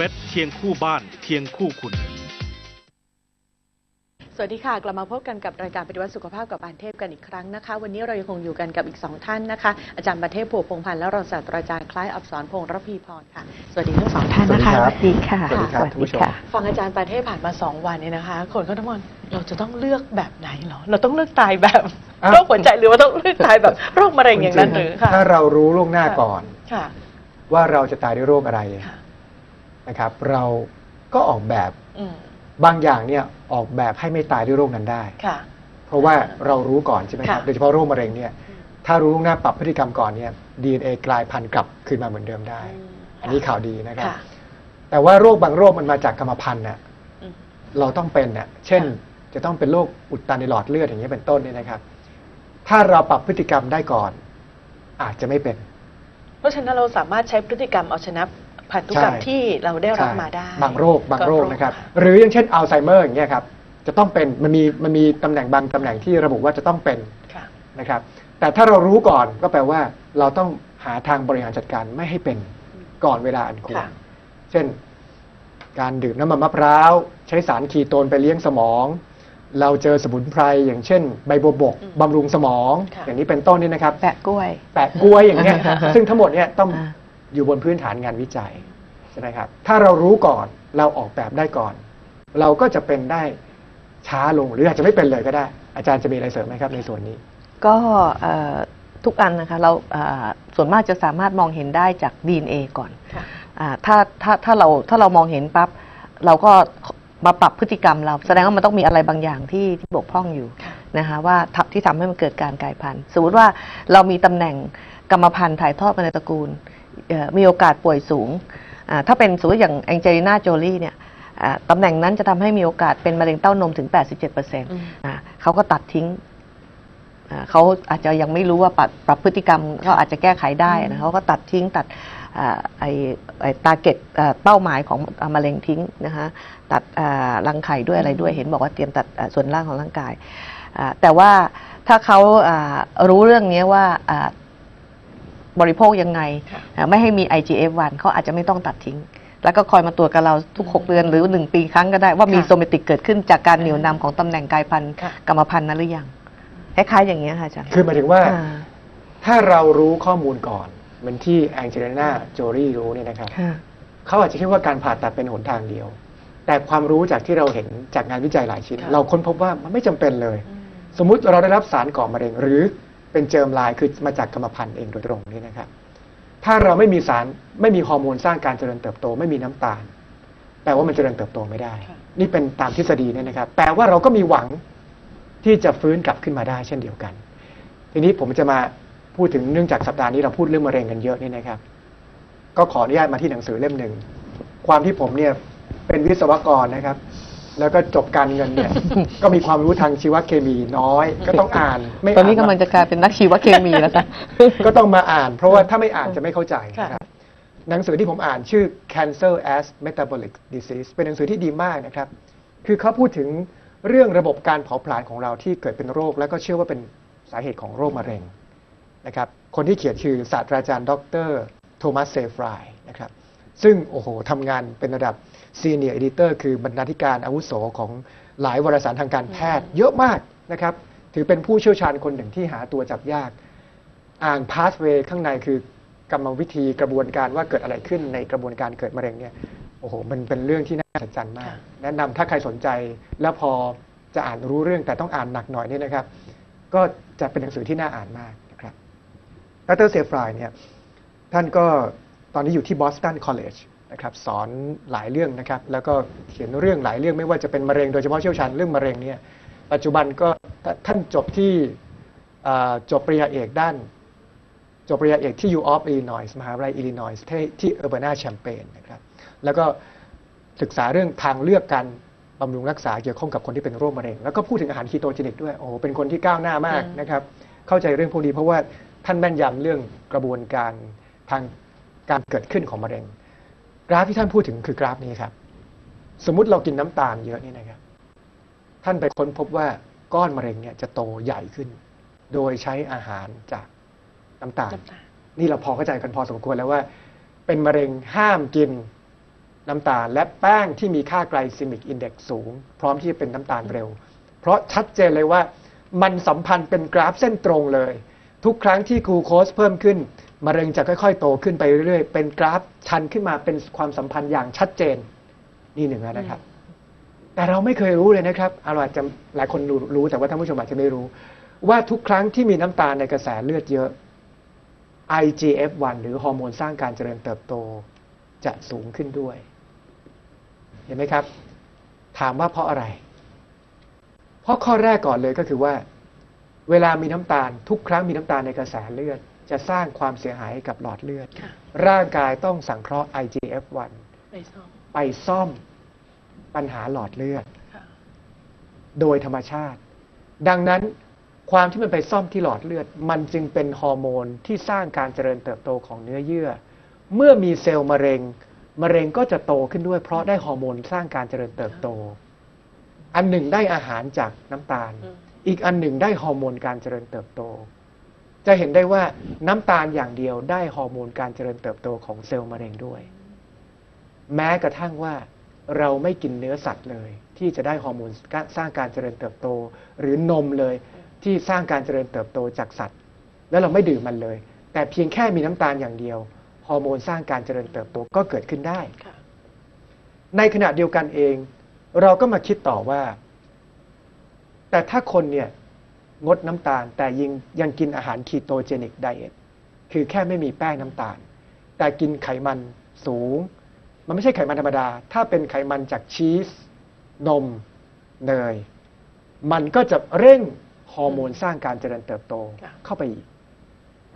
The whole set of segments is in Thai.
เปซเคียงคู่บ้านเคียงคู่คุณ สวัสดีค่ะ กลับมาพบกันกับรายการปฏิวัติสุขภาพกับปานเทพกันอีกครั้งนะคะ วันนี้เรายังคงอยู่กันกับอีกสองท่านนะคะ อาจารย์ประเทพผูกพงษ์พันธ์และรองศาสตราจารย์คล้ายอับสรพงษ์ระพีพรค่ะ สวัสดีทั้งสองท่านนะคะ สวัสดีค่ะสวัสดีครับท่านผู้ชมฟังอาจารย์ประเทพผ่านมาสองวันเนี่ยนะคะ คนเขาทั้งวันเราจะต้องเลือกแบบไหนเหรอ เราต้องเลือกตายแบบอ้าวโรคหัวใจหรือว่าต้องเลือกตายแบบโรคมะเร็งอย่างนั้นหรือค่ะถ้าเรารู้ล่วงหน้าก่อนค่ะว่าเราจะตายด้วยโรคอะไรค่ะ นะครับเราก็ออกแบบอืมบางอย่างเนี่ยออกแบบให้ไม่ตายด้วยโรคนั้นได้ ค่ะ เพราะว่าเรารู้ก่อนใช่ไหมครับค่ะ โดยเฉพาะโรคมะเร็งเนี่ยถ้ารู้ล่วงหน้าปรับพฤติกรรมก่อนเนี่ย DNA กลายพันธุ์กลับคืนมาเหมือนเดิมได้ อันนี้ข่าวดีนะครับ ค่ะแต่ว่าโรคบางโรคมันมาจากกรรมพันธุ์น่ะอืม เราต้องเป็นน่ะเช่น ค่ะจะต้องเป็นโรคอุดตันในหลอดเลือดอย่างนี้ยเป็นต้นเนี่ยนะครับ ถ้าเราปรับพฤติกรรมได้ก่อน อาจจะไม่เป็น เพราะฉะนั้นเราสามารถใช้พฤติกรรมเอาชนะ พันธุกรรมใช่ ที่เราได้รับใช่มาได้บางโรคบางโรคนะครับ หรืออย่างเช่นอัลไซเมอร์อย่างเงี้ยครับ จะต้องเป็นมันมีมันมีตำแหน่งบางตำแหน่งที่ระบุว่าจะต้องเป็นค่ะ นะครับ แต่ถ้าเรารู้ก่อนก็แปลว่า เราต้องหาทางบริหารจัดการไม่ให้เป็นก่อนเวลาอันควร ค่ะ เช่น การดื่มน้ำมันมะพร้าวใช้สารคีโตนไปเลี้ยงสมอง เราเจอสมุนไพรอย่างเช่น ใบบัวบกอืมบำรุงสมอง ค่ะ อย่างนี้เป็นต้นนี่นะครับ แปะกล้วย แปะกล้วยอย่างเงี้ย ซึ่งทั้งหมดเนี่ยต้องอ่า อยู่บนพื้นฐานงานวิจัยใช่ไหมครับ ถ้าเรารู้ก่อนเราออกแบบได้ก่อน เราก็จะเป็นได้ช้าลงหรืออาจจะไม่เป็นเลยก็ได้ อาจารย์จะมีอะไรเสริมไหมครับในส่วนนี้ ก็เอ่อทุกอันนะคะเราเอ่อส่วนมากจะสามารถมองเห็นได้จาก DNA ก่อนค่ะอาถ้าถ้าถ้าเราถ้าเรามองเห็นปั๊บเราก็มาปรับพฤติกรรมเรา แสดงว่ามันต้องมีอะไรบางอย่างที่ที่บกพร่องอยู่ค่ะนะคะว่าทำที่ทำให้มันเกิดการกลายพันธุ์ สมมติว่าเรามีตำแหน่งกรรมพันธุ์ถ่ายทอดมาในตระกูลเอ่อ มีโอกาสป่วยสูงอ่าถ้าเป็นสมมติอย่างแองเจลิน่าโจลี่เนี่ยอ่าตำแหน่งนั้นจะทำให้มีโอกาสเป็นมะเร็งเต้านมถึง 87%เอืมอ่าเขาก็ตัดทิ้งอ่าเขาอาจจะยังไม่รู้ว่าปรับปรับพฤติกรรมเขาอาจจะแก้ไขได้นะเขาก็ตัดทิ้งตัดอ่าไอไอตาเก็ตเป้าหมายของอ่ามะเร็งทิ้งนะคะตัดอ่ารังไข่ด้วยอะไรด้วยเห็นบอกว่าเตรียมตัดอ่าส่วนล่างของร่างกายอ่าแต่ว่าถ้าเขาอ่ารู้เรื่องนี้ว่าอ่า บริโภคยังไงค่ะอ่าไม่ให้มี IGF-1 เขาอาจจะไม่ต้องตัดทิ้ง แล้วก็คอยมาตรวจกับเราทุก 6 เดือนหรือ 1 ปีครั้งก็ได้ว่ามีค่ะโซเมติกเกิดขึ้นจากการเหนี่ยวนำของตำแหน่งกายพันธุ์ค่ะกรรมพันธุ์นั้นหรือยังคล้ายๆอย่างเงี้ยค่ะอาจารย์คือหมายถึงว่าอ่า ถ้าเรารู้ข้อมูลก่อนเหมือนที่แองเจลิน่าโจลี่รู้เนี่ยนะครับค่ะเขาอาจจะคิดว่าการผ่าตัดเป็นหนทางเดียว แต่ความรู้จากที่เราเห็นจากงานวิจัยหลายชิ้นค่ะเราค้นพบว่ามันไม่จำเป็นเลยอืมสมมุติเราได้รับสารก่อมะเร็งหรือ เป็นเจิมลายคือมาจากกรรมพันธุ์เองโดยตรงนี่นะครับ ถ้าเราไม่มีสารไม่มีฮอร์โมนสร้างการเจริญเติบโต ไม่มีน้ำตาล แปลว่ามันเจริญเติบโตไม่ได้ค่ะนี่เป็นตามทฤษฎีเนี่ยนะครับ แปลว่าเราก็มีหวังที่จะฟื้นกลับขึ้นมาได้เช่นเดียวกัน ทีนี้ผมจะมาพูดถึงเนื่องจากสัปดาห์นี้เราพูดเรื่องมะเร็งกันเยอะนี่นะครับ ก็ขออนุญาตมาที่หนังสือเล่มหนึ่งความที่ผมเนี่ยเป็นวิศวกรนะครับ แล้วก็จบการเงินเนี่ย ก็มีความรู้ทางชีวเคมีน้อย ก็ต้องอ่าน ไม่ตอนนี้ากำลังจะกลายเป็นนักชีวเคมีแล้วจ้ะก็ต้องมาอ่าน เพราะว่าถ้าไม่อ่านจะไม่เข้าใจค่ะนะครับหนังสือที่ผมอ่านชื่อ Cancer as Metabolic Disease เป็นหนังสือที่ดีมากนะครับ คือเขาพูดถึงเรื่องระบบการเผาผลาญของเราที่เกิดเป็นโรค แล้วก็เชื่อว่าเป็นสาเหตุของโรคมะเร็งนะครับ คนที่เขียนคือศาสตราจารย์ ดร โทมัสเซฟรายนะครับ ซึ่งโอ้โหทำงานเป็นระดับ Senior Editor คือบรรณาธิการอาวุโสของหลายวารสารทางการแพทย์ เยอะมากนะครับ ถือเป็นผู้เชี่ยวชาญคนหนึ่งที่หาตัวจับยาก อ่านพาสเวย์ข้างในคือกรรมวิธีกระบวนการว่าเกิดอะไรขึ้นในกระบวนการเกิดมะเร็งเนี่ยโอ้โหมันเป็นเรื่องที่น่าอัศจรรย์มากค่ะแนะนำถ้าใครสนใจแล้วพอจะอ่านรู้เรื่องแต่ต้องอ่านหนักหน่อยเนี่ยนะครับ ก็จะเป็นหนังสือที่น่าอ่านมากนะครับดรเซฟรายเนี่ยท่านก็ตอนนี้อยู่ที่บอสตันคอลเลจ นะครับสอนหลายเรื่องนะครับแล้วก็เขียนเรื่องหลายเรื่องไม่ว่าจะเป็นมะเร็งโดยเฉพาะเชี่ยวชาญเรื่องมะเร็งเนี่ยปัจจุบันก็ท่านจบที่อ่าจบปริญญาเอกด้าน จบปริญญาเอกที่ U of Illinois มหาวิทยาลัยอิลลินอยส์ที่ที่เออร์บานาแชมเปญนะครับแล้วก็ศึกษาเรื่องทางเลือกการบำรุงรักษาเกี่ยวข้องกับคนที่เป็นโรคมะเร็ง แล้วก็พูดถึงอาหารคีโตเจนิกด้วยโอ้โหเป็นคนที่ก้าวหน้ามากอืมนะครับเข้าใจเรื่องพวกนี้เพราะว่าท่านแม่นยำเรื่องกระบวนการทางการเกิดขึ้นของมะเร็งก ราฟที่ท่านพูดถึงคือกราฟนี้ครับ สมมุติเรากินน้ำตาลเยอะนี่นะครับ ท่านไปค้นพบว่าก้อนมะเร็งเนี่ยจะโตใหญ่ขึ้น โดยใช้อาหารจากน้ำตาลน้ำตาล นี่เราพอเข้าใจกันพอสมควรแล้วว่า เป็นมะเร็งห้ามกินน้ำตาล และแป้งที่มีค่าไกลซิมิกอินเด็กซ์สูง พร้อมที่จะเป็นน้ำตาลเร็ว เพราะชัดเจนเลยว่ามันสัมพันธ์เป็นกราฟเส้นตรงเลย ทุกครั้งที่กลูโคสเพิ่มขึ้น มะเร็งจะค่อย ๆ โตขึ้นไปเรื่อยๆ เป็นกราฟชันขึ้นมาเป็นความสัมพันธ์อย่างชัดเจน นี่หนึ่งแล้วนะครับ แต่เราไม่เคยรู้เลยนะครับเอาอาจจะหลายคนรู้รู้แต่ว่าท่านผู้ชมอาจจะไม่รู้ ว่าทุกครั้งที่มีน้ำตาลในกระแสเลือดเยอะ IGF-1 หรือฮอร์โมนสร้างการเจริญเติบโตจะสูงขึ้นด้วย เห็นไหมครับ ถามว่าเพราะอะไร เพราะข้อแรกก่อนเลยก็คือว่า เวลามีน้ำตาล ทุกครั้งมีน้ำตาลในกระแสเลือด จะสร้างความเสียหายให้กับหลอดเลือดค่ะร่างกายต้องสังเคราะห์ IGF-1 ไปซ่อมไปซ่อมปัญหาหลอดเลือดค่ะโดยธรรมชาติ ดังนั้นความที่มันไปซ่อมที่หลอดเลือด มันจึงเป็นฮอร์โมนที่สร้างการเจริญเติบโตของเนื้อเยื่อ เมื่อมีเซลล์มะเร็ง มะเร็งก็จะโตขึ้นด้วย เพราะได้ฮอร์โมนสร้างการเจริญเติบโต อันหนึ่งได้อาหารจากน้ำตาลอืมอีกอันหนึ่งได้ฮอร์โมนการเจริญเติบโต จะเห็นได้ว่าน้ำตาลอย่างเดียวได้ฮอร์โมนการเจริญเติบโตของเซลล์มะเร็งด้วย แม้กระทั่งว่าเราไม่กินเนื้อสัตว์เลย ที่จะได้ฮอร์โมนสร้างการเจริญเติบโต หรือนมเลยที่สร้างการเจริญเติบโตจากสัตว์ แล้วเราไม่ดื่มมันเลย แต่เพียงแค่มีน้ำตาลอย่างเดียวฮอร์โมนสร้างการเจริญเติบโตก็เกิดขึ้นได้ ในขณะเดียวกันเอง เราก็มาคิดต่อว่า แต่ถ้าคนเนี่ย งดน้ำตาล แต่ยังยังกินอาหารคีโตเจนิกไดเอทคือแค่ไม่มีแป้งน้ำตาล แต่กินไขมันสูง มันไม่ใช่ไขมันธรรมดา ถ้าเป็นไขมันจากชีส นม เนย มันก็จะเร่งฮอร์โมนสร้างการเจริญเติบโตค่ะเข้าไปอีก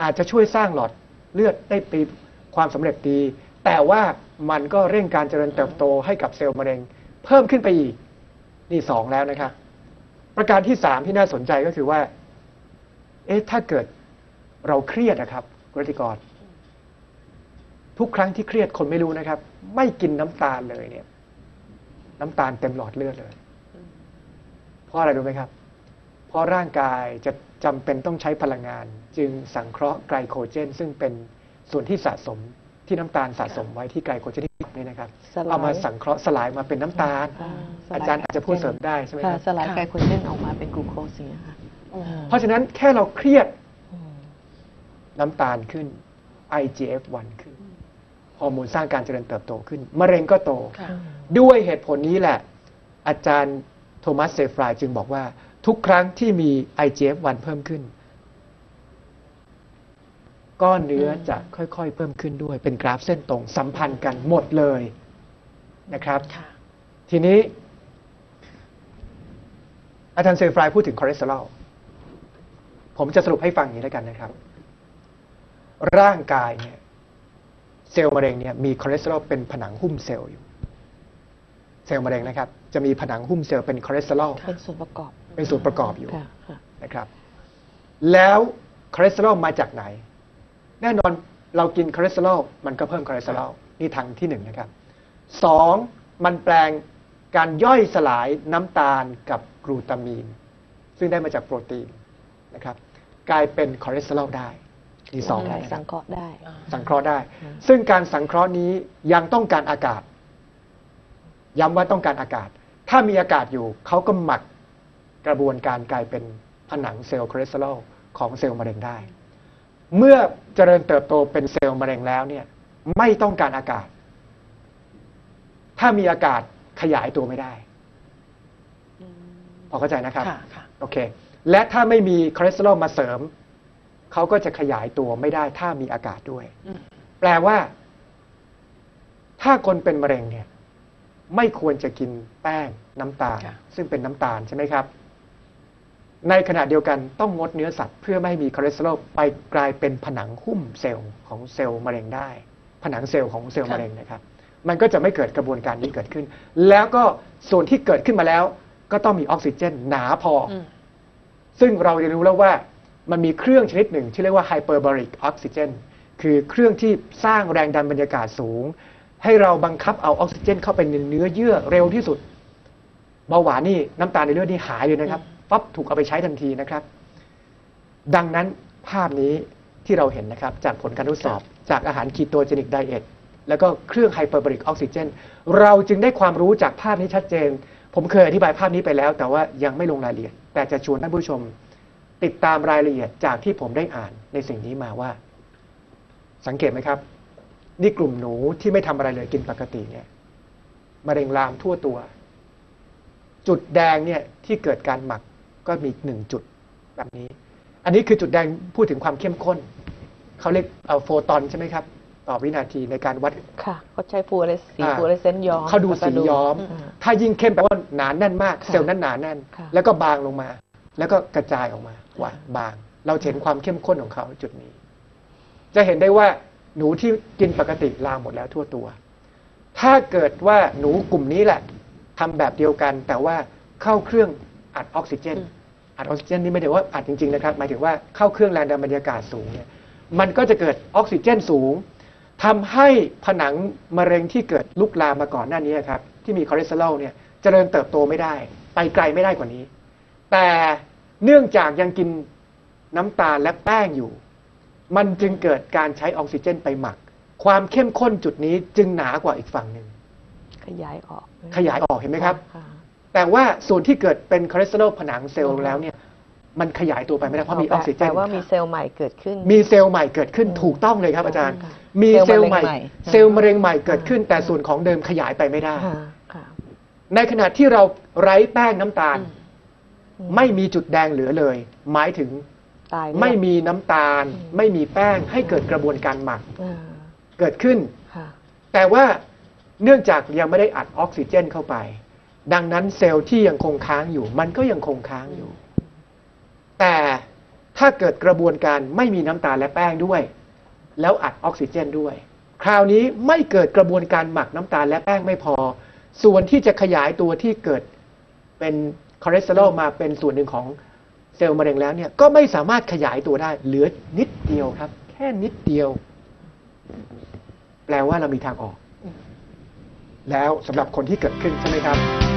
อาจจะช่วยสร้างหลอดเลือดได้ปีความสำเร็จดี แต่ว่ามันก็เร่งการเจริญเติบโตให้กับเซลล์มะเร็ง เพิ่มขึ้นไปอีก นี่สองแล้วนะครับ ประการที่สามที่น่าสนใจก็คือว่า เอ๊ะถ้าเกิดเราเครียดนะครับกรติกร ทุกครั้งที่เครียดคนไม่รู้นะครับ ไม่กินน้ำตาลเลยเนี่ย น้ำตาลเต็มหลอดเลือดเลย เพราะอะไรรู้ไหมครับ เพราะร่างกายจะจำเป็นต้องใช้พลังงาน จึงสังเคราะห์ไกลโคเจน ซึ่งเป็นส่วนที่สะสม ที่น้ำตาลสะสมไว้ที่ไกลโคเจนที่นี่นะครับสลายเอามาสังเคราะห์สลายมาเป็นน้ำตาลอ่าสลอาจารย์อาจจะพูดเสริมได้ใช่ไหมคค่ะรับสลายค่ะไกลโคเจนออกมาเป็นกลูโคสอย่างเงี้ยค่ะอืมเพราะฉะนั้นแค่เราเครียดอืมน้ำตาลขึ้น IGF-1 ขึ้นฮอร์โมนสร้างการเจริญเติบโตขึ้นมะเร็งก็โตค่ะด้วยเหตุผลนี้แหละ อาจารย์โทมัสเซฟรายจึงบอกว่าทุกครั้งที่มี IGF-1 เพิ่มขึ้น ก้อนเนื้ออมจะค่อยๆ เพิ่มขึ้นด้วย เป็นกราฟเส้นตรงสัมพันธ์กันหมดเลยนะครับค่ะทีนี้ อาจารย์เซฟรายพูดถึงคอเลสเตอรอลผมจะสรุปให้ฟังอย่างนี้แล้วกันนะครับ ร่างกายเนี่ยเซลล์มะเร็งเนี่ยมีคอเลสเตอรอลเป็นผนังหุ้มเซลล์อยู่ เซลล์มะเร็งนะครับ จะมีผนังหุ้มเซลล์เป็นคอเลสเตอรอลเป็นส่วนประกอบ เป็นส่วนประกอบอยู่ค่ะค่ะนะครับ แล้วคอเลสเตอรอลมาจากไหน แน่นอนเรากินคอเลสเตอรอลมันก็เพิ่มคอเลสเตอรอลนี่ทางที่หนึ่งนะครับสองมันแปลงการย่อยสลายน้ำตาลกับกลูตามีน ซึ่งได้มาจากโปรตีนนะครับกลายเป็นคอเลสเตอรอลได้นี่สองได้นะคสัรับงเคราะห์ได้อ่าสังเคราะห์ได้อืมซึ่งการสังเคราะห์นี้ยังต้องการอากาศ ย้ำว่าต้องการอากาศ ถ้ามีอากาศอยู่เขาก็หมักกระบวนการกลายเป็นผนังเซลล์คอเลสเตอรอลของเซลล์มะเร็งได้ เมื่อเจริญเติบโตเป็นเซลล์มะเร็งแล้วเนี่ยไม่ต้องการอากาศ ถ้ามีอากาศขยายตัวไม่ได้อืมพอเข้าใจนะครับค่ะค่ะโอเค และถ้าไม่มีคอเลสเตอรอลมาเสริม เขาก็จะขยายตัวไม่ได้ถ้ามีอากาศด้วยอืมแปลว่า ถ้าคนเป็นมะเร็งเนี่ย ไม่ควรจะกินแป้งน้ำตาลค่ะซึ่งเป็นน้ำตาลใช่ไหมครับ ในขณะเดียวกันต้องงดเนื้อสัตว์เพื่อไม่ให้มีคอเลสเตอรอลไปกลายเป็นผนังหุ้มเซลล์ของเซลล์มะเร็งได้ ผนังเซลล์ของเซลล์มะเร็งนะครับ มันก็จะไม่เกิดกระบวนการนี้เกิดขึ้น แล้วก็ส่วนที่เกิดขึ้นมาแล้ว ก็ต้องมีออกซิเจนหนาพอออืมซึ่งเราเรียนรู้แล้วว่ามันมีเครื่องชนิดหนึ่งที่เรียกว่าไฮเปอร์บาริกออกซิเจนคือเครื่องที่สร้างแรงดันบรรยากาศสูง ให้เราบังคับเอาออกซิเจน เข้าไปในเนื้อเยื่อเร็วที่สุดเบาหวานนี่น้ำตาลในเลือดนี่หายเลยนะครับ ปั๊บถูกเอาไปใช้ทันทีนะครับ ดังนั้นภาพนี้ที่เราเห็นนะครับ จากผลการทดสอบ จากอาหารคีโตเจนิกไดเอทแล้วก็เครื่องไฮเปอร์บริกออกซิเจนเราจึงได้ความรู้จากภาพนี้ชัดเจน ผมเคยอธิบายภาพนี้ไปแล้ว แต่ว่ายังไม่ลงรายละเอียด แต่จะชวนท่านผู้ชม ติดตามรายละเอียดจากที่ผมได้อ่านในสิ่งนี้มาว่า สังเกตไหมครับ นี่กลุ่มหนูที่ไม่ทำอะไรเลยกินปกติเนี่ยมะเร็งลามทั่วตัว จุดแดงเนี่ยที่เกิดการหมัก ก็มีหนึ่งจุดแบบนี้ อันนี้คือจุดแดงพูดถึงความเข้มข้น เขาเรียกเอาโฟตอนใช่ไหมครับ ต่อวินาทีในการวัด ค่ะเขาใช้ฟูเรสสีอ่าฟูเรสเซนต์ย้อมเขาดูสีย้อมอ่าถ้ายิ่งเข้มแปลว่าหนาแน่นมากค่ะเซลล์นั้นหนาแน่นค่ะแล้วก็บางลงมา แล้วก็กระจายออกมาว่าบาง เราเห็นความเข้มข้นของเขาจุดนี้ จะเห็นได้ว่าหนูที่กินปกติลามหมดแล้วทั่วตัว ถ้าเกิดว่าหนูกลุ่มนี้แหละทำแบบเดียวกันแต่ว่าเข้าเครื่อง อัดออกซิเจนอืมอัดออกซิเจนนี่ไม่ได้ว่าอัดจริงๆนะครับ หมายถึงว่าเข้าเครื่องแรงดันบรรยากาศสูงเนี่ย มันก็จะเกิดออกซิเจนสูงทำให้ผนังมะเร็งที่เกิดลุกลามมาก่อนหน้านี้ครับ ที่มีคอเลสเตอรอลเนี่ยเจริญเติบโตไม่ได้ ไปไกลไม่ได้กว่านี้ แต่เนื่องจากยังกินน้ำตาลและแป้งอยู่ มันจึงเกิดการใช้ออกซิเจนไปหมัก ความเข้มข้นจุดนี้จึงหนากว่าอีกฝั่งหนึ่งขยายออก ขยายออกเห็นไหมครับะ แต่ว่าส่วนที่เกิดเป็นคอเลสเตอรอลผนังเซลล์แล้วเนี่ยมันขยายตัวไปไม่ได้เพราะมีออกซิเจนแต่ว่ามีเซลล์ใหม่เกิดขึ้น มีเซลล์ใหม่เกิดขึ้นอืมถูกต้องเลยครับอาจารย์ค่ะมีเซลล์ใหม่เซลล์มะเร็งใหม่ เซลล์มะเร็งใหม่เกิดขึ้น แต่ส่วนของเดิมขยายไปไม่ได้ค่ะค่ะในขณะที่เราไร้แป้งน้ำตาลอืมอืไม่มีจุดแดงเหลือเลย หมายถึงตายไม่มีน้ำตาลอืมไม่มีแป้งให้เกิดกระบวนการหมักอ่าเกิดขึ้นค่ะแต่ว่าเนื่องจากยังไม่ได้อัดออกซิเจนเข้าไป ดังนั้นเซลล์ที่ยังคงค้างอยู่ มันก็ยังคงค้างอยู่ แต่ถ้าเกิดกระบวนการไม่มีน้ำตาลและแป้งด้วย แล้วอัดออกซิเจนด้วย คราวนี้ไม่เกิดกระบวนการหมักน้ำตาลและแป้งไม่พอ ส่วนที่จะขยายตัวที่เกิดเป็นคอเลสเตอรอลมาเป็นส่วนหนึ่งของเซลล์มะเร็งแล้วเนี่ยก็ไม่สามารถขยายตัวได้ เหลือนิดเดียวครับ แค่นิดเดียว แปลว่าเรามีทางออก แล้วสำหรับคนที่เกิดขึ้นใช่ไหมครับ